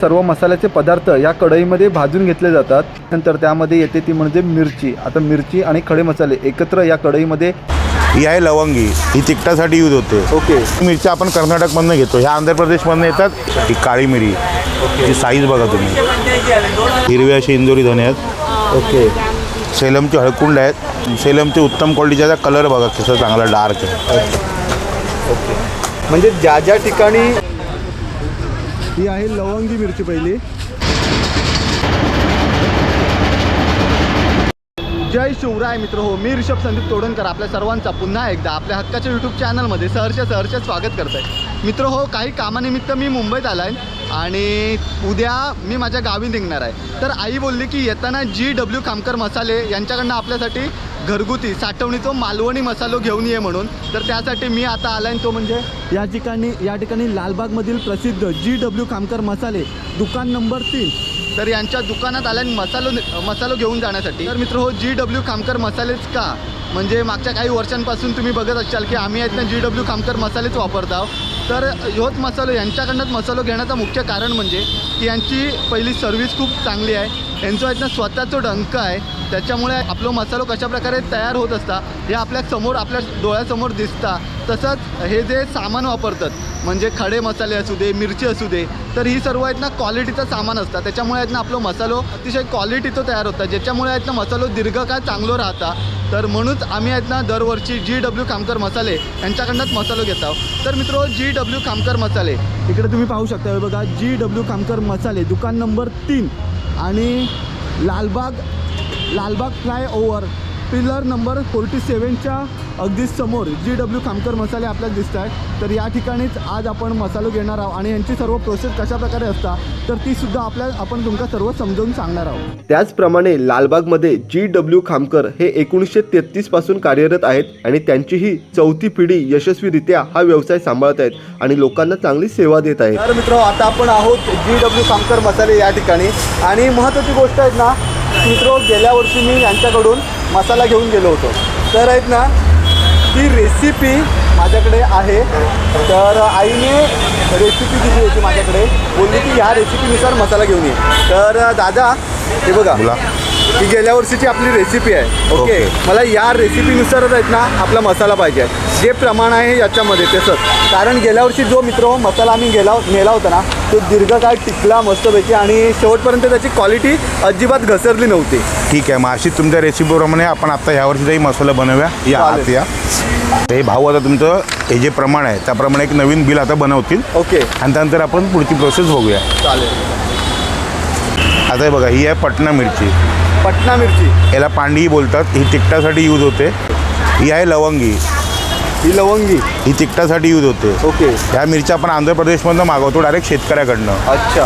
सर्व मसाल्याचे पदार्थ या कढईमध्ये भाजून घेतले जातात. नंतर त्यामध्ये येते ती म्हणजे मिरची. आता मिरची आणि खडे मसाले एकत्र या कढईमध्ये ही आहे लवंगी ही तिखटासाठी यूज होते. ओके. मिरच्या आपण कर्नाटकमधनं घेतो. ह्या आंध्र प्रदेशमधनं येतात. ही काळी मिरी. ही साईज बघा तुम्ही. हिरव्या अशी इंदोरी धने आहेत. ओके. सेलमचे हळकुंड आहेत. सेलमचे उत्तम क्वालिटीचा कलर बघा कसं चांगला डार्क आहे. म्हणजे ज्या ज्या ठिकाणी ही आहे लवंगी मिरची पहिली. जय शिवराय मित्र हो मी ऋषभ संदीप तोडणकर आपल्या सर्वांचा पुन्हा एकदा आपल्या हक्काच्या यूट्यूब चॅनलमध्ये सहर्ष सहर्ष स्वागत करत आहे मित्र हो काही कामानिमित्त मी मुंबईत आला आहे आणि उद्या मी माझ्या गावी निघणार आहे. तर आई बोलली की येताना जी डब्ल्यू खामकर मसाले यांच्याकडनं आपल्यासाठी घरगुती साठवणीचं मालवणी मसालो घेऊन ये म्हणून. तर त्यासाठी मी आता आला आहे तो म्हणजे या ठिकाणी या ठिकाणी लालबागमधील प्रसिद्ध जी डब्ल्यू खामकर मसाले दुकान नंबर तीन. तर यांच्या दुकानात आल्याने मसालो मसालो घेऊन जाण्यासाठी. तर मित्र हो जी डब्ल्यू खामकर मसालेच का? म्हणजे मागच्या काही वर्षांपासून तुम्ही बघत असाल की आम्ही आहेत ना जी डब्ल्यू खामकर मसालेच वापरत आहोत. तर ह्योच मसालो यांच्याकडनंच मसालो घेण्याचं मुख्य कारण म्हणजे की यांची पहिली सर्व्हिस खूप चांगली आहे. यांचं आहेत ना स्वतःचं डंक आहे. त्याच्यामुळे आपलं मसालो कशाप्रकारे तयार होत असता हे आपल्यासमोर आपल्या डोळ्यासमोर दिसता. तसंच हे जे सामान वापरतात म्हणजे खडे मसाले असू दे मिरची असू दे तर ही सर्व आहेत ना क्वालिटीचं सामान असतं. त्याच्यामुळे आहेत ना आपलं मसालो अतिशय क्वालिटीचं तयार होतं. ज्याच्यामुळे आहेत ना मसालो दीर्घकाळ चांगलं राहता. तर म्हणूनच आम्ही आहेत ना दरवर्षी जी डब्ल्यू खामकर मसाले यांच्याकडनंच मसालो घेत आहोत. तर मित्र जी डब्ल्यू खामकर मसाले. इकडे तुम्ही पाहू शकता हे बघा जी डब्ल्यू खामकर मसाले दुकान नंबर तीन. आणि Lalbaug Lalbaug flyover. Pillar number forty सेवनच्या अगदी समोर जी डब्ल्यू खामकर मसाले आपल्याला दिसत आहे तर या ठिकाणीच आज आपण मसालो घेणार आहोत आणि यांची सर्व प्रोसेस कशा प्रकारे असतात तर ती सुद्धा आपल्या आपण तुमका सर्व समजावून सांगणार आहोत. त्याचप्रमाणे लालबागमध्ये जी डब्ल्यू खामकर हे एकोणीसशे तेहतीसपासून कार्यरत आहेत आणि त्यांची ही चौथी पिढी यशस्वीरित्या हा व्यवसाय सांभाळत आहेत आणि लोकांना चांगली सेवा देत आहेत. तर मित्र आता आपण आहोत जी डब्ल्यू खामकर मसाले या ठिकाणी. आणि महत्त्वाची गोष्ट आहेत ना मित्र गेल्या वर्षी मी यांच्याकडून मसाला घेऊन गेलो होतो. तर आहेत ना ती रेसिपी माझ्याकडे आहे. तर आईने रेसिपी दिली होती माझ्याकडे. बोलली की ह्या रेसिपीनुसार मसाला घेऊन ये. तर दादा हे बघा. ही गेल्या वर्षीची आपली रेसिपी आहे. ओके. मला या रेसिपीनुसारच आहेत ना आपला मसाला पाहिजे. जे प्रमाण आहे याच्यामध्ये तसंच कारण गेल्या वर्षी जो मित्र हो मसाला आम्ही गेला नेला होता ना तो दीर्घकाळ टिकला मस्तपैकी आणि शेवटपर्यंत त्याची क्वालिटी अजिबात घसरली नव्हती. ठीक आहे मग अशी तुमच्या रेसिपीप्रमाणे आपण आता ह्यावर्षीचाही मसाला बनवूया. या आत. या. हे भाऊ आता तुमचं हे जे प्रमाण आहे त्याप्रमाणे एक नवीन बिल आता बनवतील. ओके आणि त्यानंतर आपण पुढची प्रोसेस बघूया. चालेल. आता हे बघा ही आहे पटना मिरची. पटना मिरची. याला पांडी बोलतात. ही तिखटासाठी यूज होते. ही आहे लवंगी. ही लवंगी. ही तिखटासाठी यूज होते. ओके. ह्या मिरच्या आपण आंध्र प्रदेशमधनं मागवतो डायरेक्ट शेतकऱ्याकडनं. अच्छा.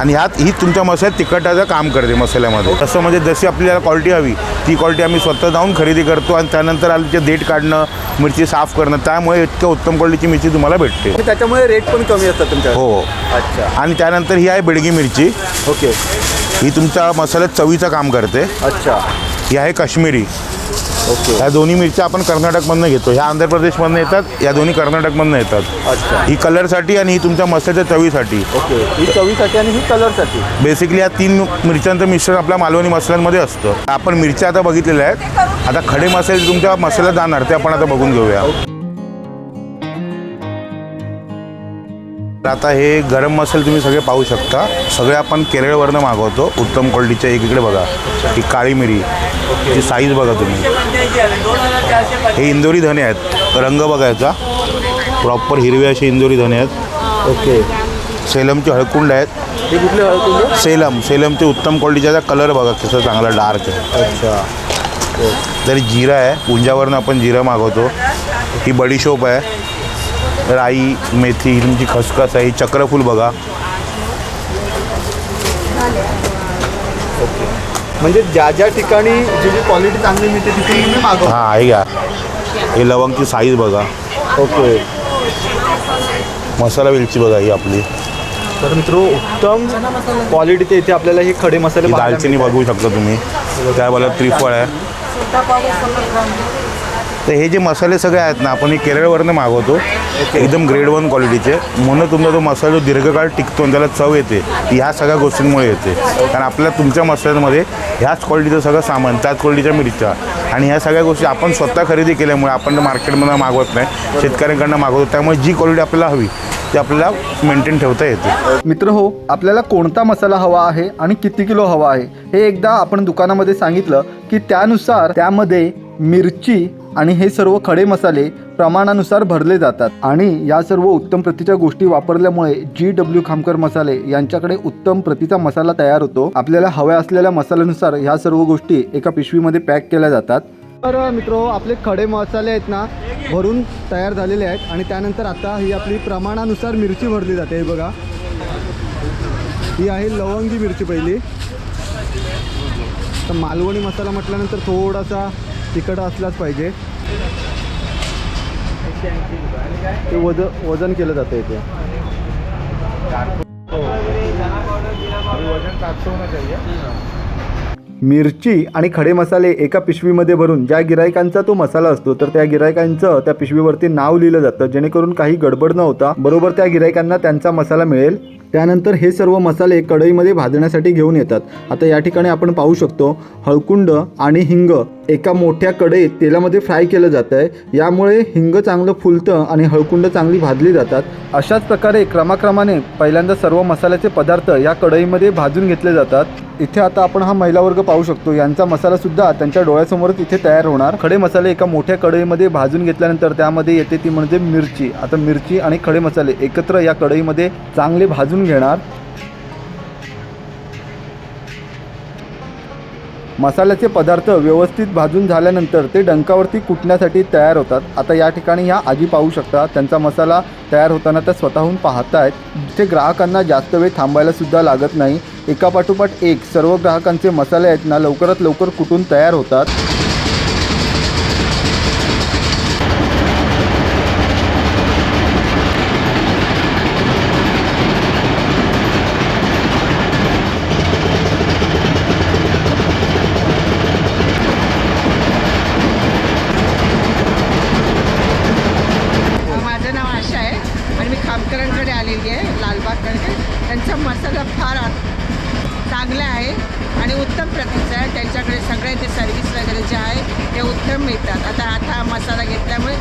आणि ह्यात ही तुमच्या मसाल्यात तिखटाचं काम करते मसाल्यामध्ये. तसं म्हणजे जशी आपल्याला क्वालिटी हवी ती क्वालिटी आम्ही स्वतः जाऊन खरेदी करतो आणि त्यानंतर आमचे देठ काढणं मिरची साफ करणं त्यामुळे इतक्या उत्तम क्वालिटीची मिरची तुम्हाला भेटते. त्याच्यामुळे रेट पण कमी असतात तुमच्या हो. अच्छा. आणि त्यानंतर ही आहे बेडगी मिरची. ओके. ही तुमच्या मसाल्यात चवीचं काम करते. अच्छा. ही आहे काश्मीरी. ओके. ह्या दोन्ही मिरच्या आपण कर्नाटकमधनं घेतो. ह्या आंध्र प्रदेशमधनं येतात या दोन्ही कर्नाटकमधनं येतात. अच्छा. ही कलरसाठी आणि ही तुमच्या मसाल्याच्या चवीसाठी. ओके. ही चवीसाठी आणि ही कलरसाठी? बेसिकली या तीन मिरच्यांचं मिश्रण आपल्या मालवणी मसाल्यांमध्ये असतं. आपण मिरच्या आता बघितलेल्या आहेत. आता खडे मसाले तुमच्या मसाल्यात जाणार ते आपण आता बघून घेऊया. आता हे गरम मसाले तुम्ही सगळे पाहू शकता. सगळे आपण केरळवरनं मागवतो. उत्तम क्वालिटीचे एक इकडे बघा. ही काळी मिरी. ही साईज बघा तुम्ही. हे इंदोरी धने आहेत. रंग बघायचा प्रॉपर हिरवे असे इंदोरी धने आहेत. ओके. सेलमचे हळकुंड आहेत. हे कुठले हळकुंड? सेलम. सेलमचे उत्तम क्वालिटीचा कलर बघा कसं चांगला डार्क आहे. अच्छा. तर जिरा आहे पुंजावरनं आपण जिरं मागवतो. ही बडीशोप आहे. राई मेथी ही तुमची खसखस आहे चक्रफूल बघा. म्हणजे ज्या ज्या ठिकाणी जी जी क्वालिटी चांगली मिळते तिथे मागव हां हे घ्या. हे लवंगची साईज बघा. ओके. मसाला वेलची बघा ही आपली. तर मित्र उत्तम क्वालिटीचे इथे आपल्याला हे खडे मसाले ही दालचिनी. बघू शकता तुम्ही. त्या बोला त्रिफळ आहे. तर हे जे मसाले सगळे आहेत ना आपण हे केरळवरनं मागवतो. एकदम ग्रेड वन क्वालिटीचे म्हणून तुमचा तो मसाला जो दीर्घकाळ टिकतो आणि त्याला चव येते ती ह्या सगळ्या गोष्टींमुळे येते. कारण आपल्या तुमच्या मसाल्यांमध्ये ह्याच क्वालिटीचं सगळं सामान त्याच क्वालिटीच्या मिरच्या आणि ह्या सगळ्या गोष्टी आपण स्वतः खरेदी केल्यामुळे आपण मार्केटमधून मागवत नाही शेतकऱ्यांकडनं मागवतो. त्यामुळे जी क्वालिटी आपल्याला हवी ती आपल्याला मेंटेन ठेवता येते. मित्र हो आपल्याला कोणता मसाला हवा आहे आणि किती किलो हवा आहे हे एकदा आपण दुकानामध्ये सांगितलं की त्यानुसार त्यामध्ये मिरची आणि हे सर्व खडे मसाले प्रमाणानुसार भरले जातात. आणि या सर्व उत्तम प्रतीच्या गोष्टी वापरल्यामुळे जी डब्ल्यू खामकर मसाले यांच्याकडे उत्तम प्रतीचा मसाला तयार होतो. आपल्याला हव्या असलेल्या मसाल्यानुसार ह्या सर्व गोष्टी एका पिशवीमध्ये पॅक केल्या जातात. तर मित्र आपले खडे मसाले आहेत ना भरून तयार झालेले आहेत आणि त्यानंतर आता ही आपली प्रमाणानुसार मिरची भरली जाते. हे बघा. ही आहे लवंगी मिरची पहिली. तर मालवणी मसाला म्हटल्यानंतर थोडासा तिखट असलाच पाहिजे. ते वजन वजन केलं जातं इथे. मिरची आणि खडे मसाले एका पिशवीमध्ये भरून ज्या गिरायकांचा तो मसाला असतो तर त्या गिरायकांचं त्या पिशवीवरती नाव लिहिलं जातं जेणेकरून काही गडबड न होता बरोबर त्या गिरायकांना त्यांचा मसाला मिळेल. त्यानंतर हे सर्व मसाले कढईमध्ये भाजण्यासाठी घेऊन येतात. आता या ठिकाणी आपण पाहू शकतो हळकुंड आणि हिंग एका मोठ्या कढईत तेलामध्ये फ्राय केलं जात आहे यामुळे हिंग चांगलं फुलतं आणि हळकुंड चांगली भाजली जातात. अशाच प्रकारे क्रमाक्रमाने पहिल्यांदा सर्व मसाल्याचे पदार्थ या कढईमध्ये भाजून घेतले जातात. इथे आता आपण हा महिला वर्ग पाहू शकतो. यांचा मसाला सुद्धा त्यांच्या डोळ्यासमोरच इथे तयार होणार. खडे मसाले एका मोठ्या कढईमध्ये भाजून घेतल्यानंतर त्यामध्ये येते ती म्हणजे मिरची. आता मिरची आणि खडे मसाले एकत्र या कढईमध्ये चांगले भाजून घेणार. मसाल्याचे पदार्थ व्यवस्थित भाजून झाल्यानंतर ते डंकावरती कुटण्यासाठी तयार होतात. आता या ठिकाणी ह्या आजी पाहू शकता त्यांचा मसाला तयार होताना त्या स्वतःहून पाहतायत. जिथे ग्राहकांना जास्त वेळ थांबायलासुद्धा लागत नाही. एकापाठोपाठ एक सर्व ग्राहकांचे मसाले आहेत ना लवकरात लवकर कुटून तयार होतात माझं नाव आशा आहे आणि मी खामकरांकडे आलेली आहे लालबागकडे त्यांचा मसाला फार चांगला आहे आणि उत्तम प्रतीचा आहे त्यांच्याकडे सगळे ते सर्व्हिस वगैरे जे आहे ते उत्तम मिळतात आता आता हा मसाला घेतल्यामुळे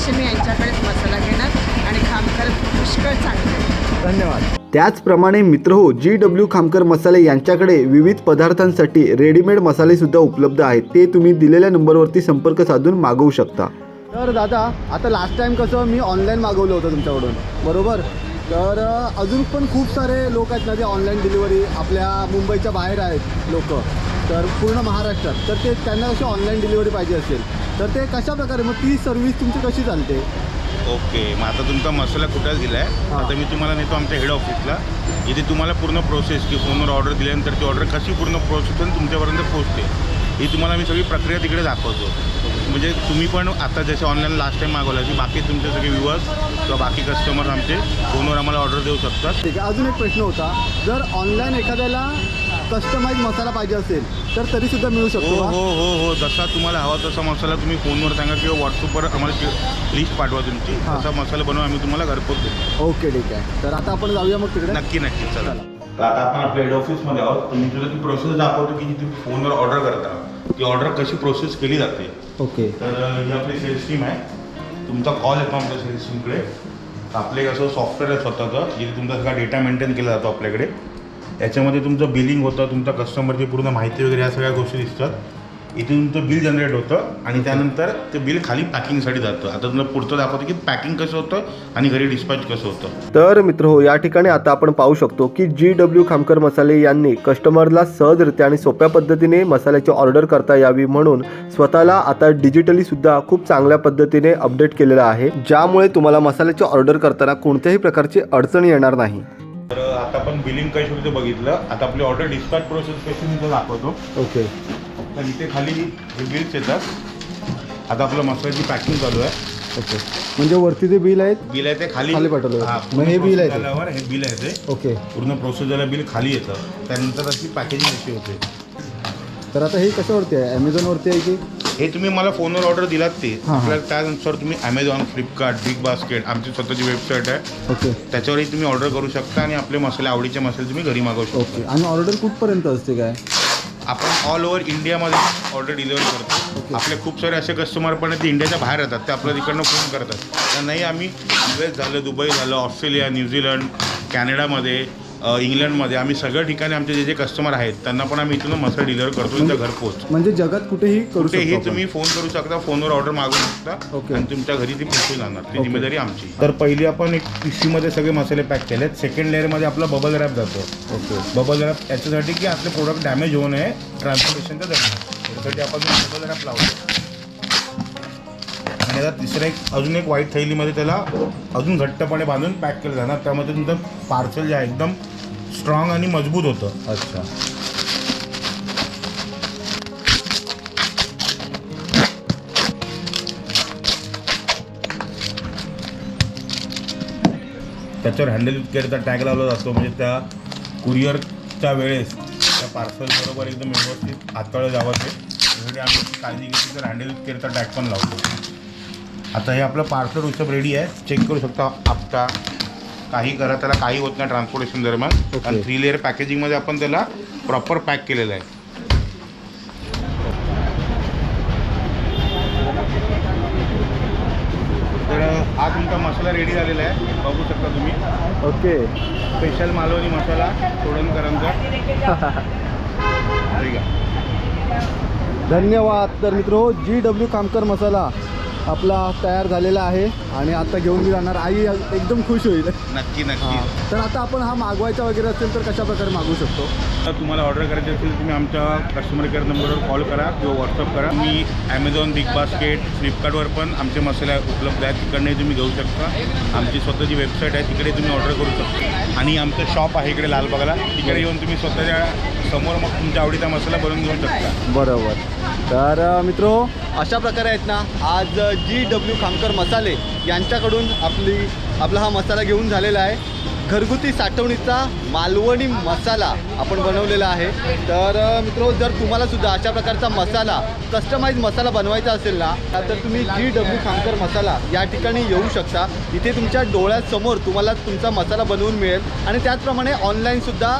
दरवर्षी मी यांच्याकडेच मसाला घेणार आणि खामकर पुष्कळ चांगले. धन्यवाद. त्याचप्रमाणे मित्र हो जी डब्ल्यू खामकर मसाले यांच्याकडे विविध पदार्थांसाठी रेडीमेड मसाले सुद्धा उपलब्ध आहेत. ते तुम्ही दिलेल्या नंबरवरती संपर्क साधून मागवू शकता. तर दादा आता लास्ट टाइम कसं मी ऑनलाईन मागवलं होतं तुमच्याकडून. बरोबर? तर अजून पण खूप सारे लोक आहेत ना जे ऑनलाईन डिलिव्हरी आपल्या मुंबईच्या बाहेर आहेत लोक. तर पूर्ण महाराष्ट्रात तर ते त्यांना कशी ऑनलाईन डिलिव्हरी पाहिजे असेल तर ते कशा प्रकारे मग ती सर्व्हिस तुमची कशी चालते? ओके मग आता तुमचा मसाला कुठे दिला आहे. आता मी तुम्हाला नेतो आमच्या हेड ऑफिसला इथे तुम्हाला पूर्ण प्रोसेस की फोनवर ऑर्डर दिल्यानंतर ती ऑर्डर कशी पूर्ण प्रोसेस होऊन तुमच्यापर्यंत पोहोचते ही तुम्हाला मी सगळी प्रक्रिया तिकडे दाखवतो. म्हणजे तुम्ही पण आता जसे ऑनलाईन लास्ट टाईम मागवलं की बाकी तुमचे सगळे व्ह्युअर्स किंवा बाकी कस्टमर आमचे फोनवर आम्हाला ऑर्डर देऊ शकतात. ठीक आहे अजून एक प्रश्न होता. जर ऑनलाईन एखाद्याला कस्टमाइज मसाला पाहिजे असेल तर तरी सुद्धा मिळू हो शकतो का? हो. हो हो जसा तुम्हाला हवा तसा मसाला तुम्ही फोनवर सांगा किंवा व्हॉट्सअपवर आम्हाला लिस्ट पाठवा तुमची. हां. तसा मसाला बनवून आम्ही तुम्हाला घरपोच देतो ओके ठीक आहे. तर आता आपण जाऊया मग तिकडे. नक्की नक्की. चला. तर आता आपण आपल्या हेड ऑफिसमध्ये आहोत. तर मी तुला ती प्रोसेस दाखवतो की जी तुम्ही फोनवर ऑर्डर करता. ती ऑर्डर कशी प्रोसेस केली जाते. ओके. तर ही आपली सेल्स टीम आहे. तुमचा कॉल येतो आमच्या सेल्स टीमकडे आपले असं सॉफ्टवेअर आहे स्वतःचं जिथे तुमचा सगळा डेटा मेंटेन केला जातो आपल्याकडे. याच्यामध्ये तुमचं बिलिंग होतं तुमच्या कस्टमरची पूर्ण माहिती वगैरे या सगळ्या गोष्टी दिसतात. इथे तुमचं बिल जनरेट होतं आणि त्यानंतर ते बिल खाली पॅकिंगसाठी जातं. आता तुला पुढचं दाखवतं की पॅकिंग कसं होतं आणि घरी डिस्पॅच कसं होतं. तर मित्र हो या ठिकाणी आता आपण पाहू शकतो की जी डब्ल्यू खामकर मसाले यांनी कस्टमरला सहजरित्या आणि सोप्या पद्धतीने मसाल्याची ऑर्डर करता यावी म्हणून स्वतःला आता डिजिटली सुद्धा खूप चांगल्या पद्धतीने अपडेट केलेलं आहे. ज्यामुळे तुम्हाला मसाल्याची ऑर्डर करताना कोणत्याही प्रकारची अडचण येणार नाही. तर आता आपण बिलिंग कशी होते बघितलं. आता आपली ऑर्डर डिस्पॅच प्रोसेस कशी तुला दाखवतो. ओके तर इथे खाली हे बिल्स येतात. आता आपलं मसाल्याची पॅकिंग चालू आहे. ओके म्हणजे वरती जे बिल आहेत बिल आहे ते खाली खाली पाठवलं. हा. मग हे bill आहे? झाल्यावर हे बिल आहे ते. ओके पूर्ण प्रोसेस बिल खाली येतं. त्यानंतर अशी पॅकेजिंग अशी होते. तर आता हे कशावरती आहे? ॲमेझॉनवरती आहे की? हे तुम्ही मला फोनवर ऑर्डर दिलात ते. आपल्याला त्यानुसार तुम्ही ॲमेझॉन फ्लिपकार्ट बिग बास्केट आमची स्वतःची वेबसाईट आहे. ओके. त्याच्यावरही तुम्ही ऑर्डर करू शकता आणि आपले मसाले आवडीचे मसाले तुम्ही घरी मागवू शकता. ओके. आणि ऑर्डर कुठपर्यंत असते काय? आपण ऑल ओव्हर इंडियामध्ये ऑर्डर डिलिव्हर करतो. आपले खूप सारे असे कस्टमर पण आहेत ते इंडियाच्या बाहेर येतात. ते आपल्या तिकडनं फोन करतात. त्यांनाही आम्ही यू एस झालं दुबई झालं ऑस्ट्रेलिया न्यूझीलंड कॅनडामध्ये इंग्लंडमध्ये. आम्ही सगळ्या ठिकाणी आमचे जे जे कस्टमर आहेत त्यांना पण आम्ही इथून मसाला डिलिव्हर करतो त्यांच्या घरपोच म्हणजे जगात कुठेही करू कुठेही शकतो. तुम्ही फोन करू शकता फोनवर ऑर्डर मागू शकता ओके. आणि तुमच्या घरी ती पोहोचून जाणार ती ओके. जिम्मेदारी आमची. तर पहिली आपण एक पिशवीमध्ये सगळे मसाले पॅक केलेत. सेकंड लेअरमध्ये आपला बबल रॅप जातो. ओके. बबल रॅप याच्यासाठी की आपले प्रोडक्ट डॅमेज होऊ नये ट्रान्सपोर्टेशनच्या दरम्यान त्यासाठी आपण बबल रॅप लावतो. आणि आता तिसरं एक अजून एक व्हाईट थैलीमध्ये त्याला अजून घट्टपणे बांधून पॅक केलं जाणार. त्यामध्ये तुमचं पार्सल जे आहे एकदम स्ट्रॉंग आणि मजबूत होतं. अच्छा. त्याच्यावर हँडल केअरचा टॅग लावला जातो. म्हणजे त्या कुरिअरच्या वेळेस त्या पार्सल बरोबर एकदम व्यवस्थित हाताळलं जावं ते. त्यासाठी आम्ही काळजी घेतली तर हँडल केअरचा टॅग पण लावतो. आता हे आपलं पार्सल उत्सव रेडी आहे. चेक करू शकता आपटा काही करा त्याला काही होत नाही ट्रान्सपोर्टेशन दरम्यान. आणि थ्री लेअर पॅकेजिंगमध्ये आपण त्याला प्रॉपर पॅक केलेलं आहे. तर हा तुमचा मसाला रेडी झालेला आहे. बघू शकता तुम्ही. ओके. स्पेशल मालवणी मसाला तोडणकरांचा ठीक आहे. धन्यवाद. तर मित्र जी डब्ल्यू कामकर मसाला. आपला तयार झालेला आहे आणि आता घेऊन मी जाणार. आई एकदम खुश होईल. नक्की हां. नक्की तर आता आपण हा मागवायचा वगैरे असेल तर कशा प्रकारे मागवू शकतो? तर तुम्हाला ऑर्डर करायची असेल तुम्ही आमच्या कस्टमर केअर नंबरवर कॉल करा किंवा व्हॉट्सअप करा. मी ॲमेझॉन बिग बास्केट फ्लिपकार्टवर पण आमचे मसाले उपलब्ध आहेत. तिकडनंही तुम्ही घेऊ शकता. आमची स्वतःची वेबसाईट आहे तिकडे तुम्ही ऑर्डर करू शकता. आणि आमचं शॉप आहे इकडे लालबागला. तिकडे येऊन तुम्ही स्वतःच्या समोर मग तुमच्या आवडीचा मसाला बनवून घेऊ शकता. बरोबर. तर मित्र अशा प्रकारे आहेत ना आज जी डब्ल्यू खामकर मसाले यांच्याकडून आपली आपला हा मसाला घेऊन झालेला आहे. घरगुती साठवणीचा मालवणी मसाला आपण बनवलेला आहे. तर मित्र जर तुम्हाला सुद्धा अशा प्रकारचा मसाला कस्टमाइज मसाला बनवायचा असेल ना तर तुम्ही जी डब्ल्यू खामकर मसाला या ठिकाणी येऊ शकता. इथे तुमच्या डोळ्यासमोर तुम्हाला तुमचा मसाला बनवून मिळेल. आणि त्याचप्रमाणे ऑनलाईनसुद्धा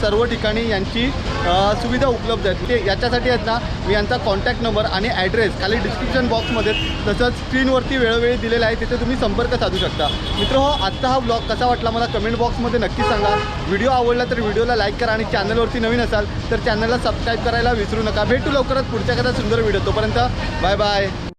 सर्व ठिकाणी यांची सुविधा उपलब्ध आहेत. ते याच्यासाठी आहेत ना मी यांचा कॉन्टॅक्ट नंबर आणि ॲड्रेस खाली डिस्क्रिप्शन बॉक्समध्ये तसंच स्क्रीनवरती वेळोवेळी दिलेला आहे. तिथे तुम्ही संपर्क साधू शकता. मित्र हो आत्ता हा ब्लॉग कसा वाटला मला कमेंट बॉक्समध्ये नक्की सांगा. व्हिडिओ आवडला तर व्हिडिओला लाईक करा आणि चॅनलवरती नवीन असाल तर चॅनलला सबस्क्राईब करायला विसरू नका. भेटू लवकरच पुढच्या कदा सुंदर व्हिडिओ तोपर्यंत. Bye bye